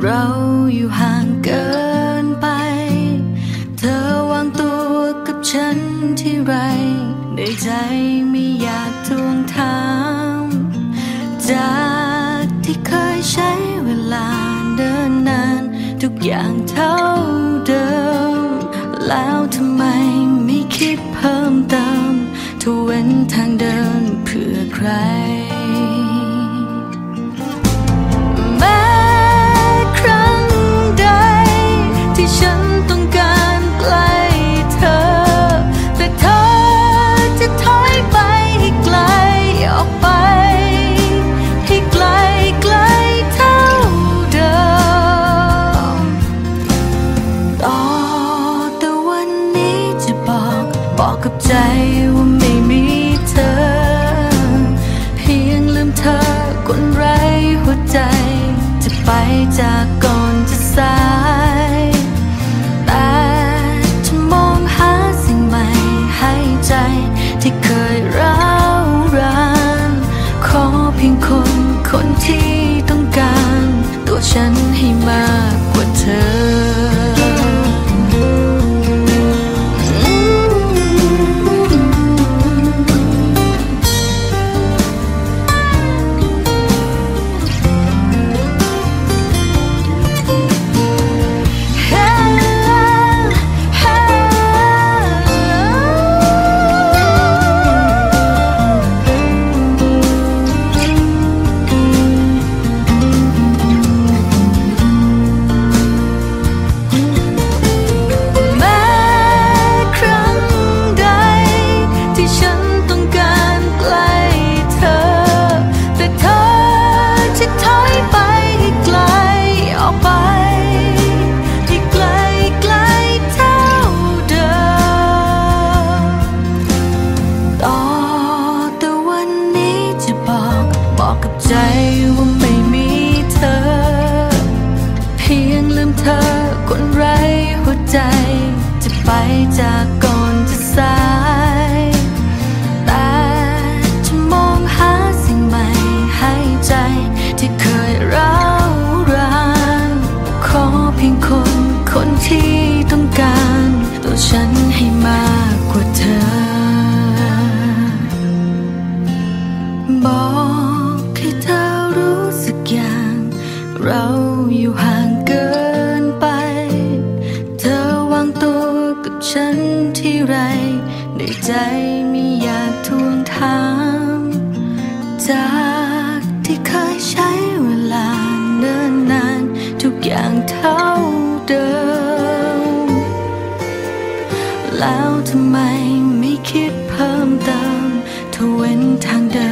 เราอยู่ห่างเกินไป เธอวางตัวกับฉันที่ไร ในใจไม่อยากทวงถามจากที่เคยใช้เวลาเดินนาน ทุกอย่างเท่าเดิม แล้วทำไมไม่คิดเพิ่มเติมทเว้นทางเดิน ที่ฉันต้องการใกล้เธอ แต่เธอจะถอยไปให้ไกลออกไป ให้ไกลไกลเท่าเดิม ต่อแต่วันนี้จะบอกบอกกับใจ ฉัน เธอคนไร้หัวใจ จะไปจากก่อนจะสาย แต่จะมองหาสิ่งใหม่ให้ใจที่เคยร้าวรานขอเพียงคนคนที่ต้องการตัวฉันให้มากกว่าเธอ บอกให้เธอรู้สึกอย่าง เราอยู่ห่าง ใจไม่อยากทวงถามจากที่เคยใช้เวลาเนิ่นนานทุกอย่างเท่าเดิม แล้วทำไมไม่คิดเพิ่มเติมทเว้นทางเดิน